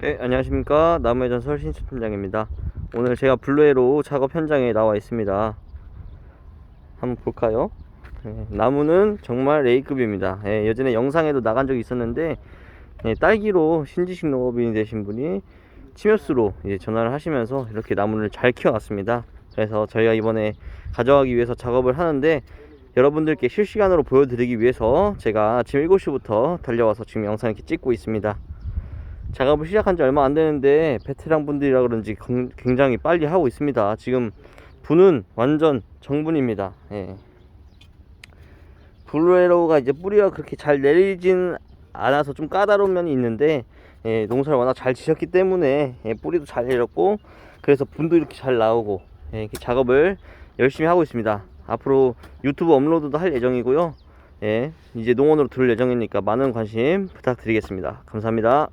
네, 안녕하십니까. 나무의 전설 신수 팀장입니다. 오늘 제가 블루에로 작업 현장에 나와 있습니다. 한번 볼까요? 네, 나무는 정말 A급입니다. 예, 예전에 영상에도 나간 적이 있었는데 예, 딸기로 신지식 농업인이 되신 분이 침엽수로 이제 전화를 하시면서 이렇게 나무를 잘 키워놨습니다. 그래서 저희가 이번에 가져가기 위해서 작업을 하는데 여러분들께 실시간으로 보여드리기 위해서 제가 아침 7시부터 달려와서 지금 영상 이렇게 찍고 있습니다. 작업을 시작한 지 얼마 안 되는데 베테랑 분들이라 그런지 건- 굉장히 빨리 하고 있습니다. 지금 분은 완전 정분입니다. 예. 블루에로가 이제 뿌리가 그렇게 잘 내리진 않아서 좀 까다로운 면이 있는데 예, 농사를 워낙 잘 지셨기 때문에 예, 뿌리도 잘 내렸고 그래서 분도 이렇게 잘 나오고 예, 이렇게 작업을 열심히 하고 있습니다. 앞으로 유튜브 업로드도 할 예정이고요. 예, 이제 농원으로 들을 예정이니까 많은 관심 부탁드리겠습니다. 감사합니다.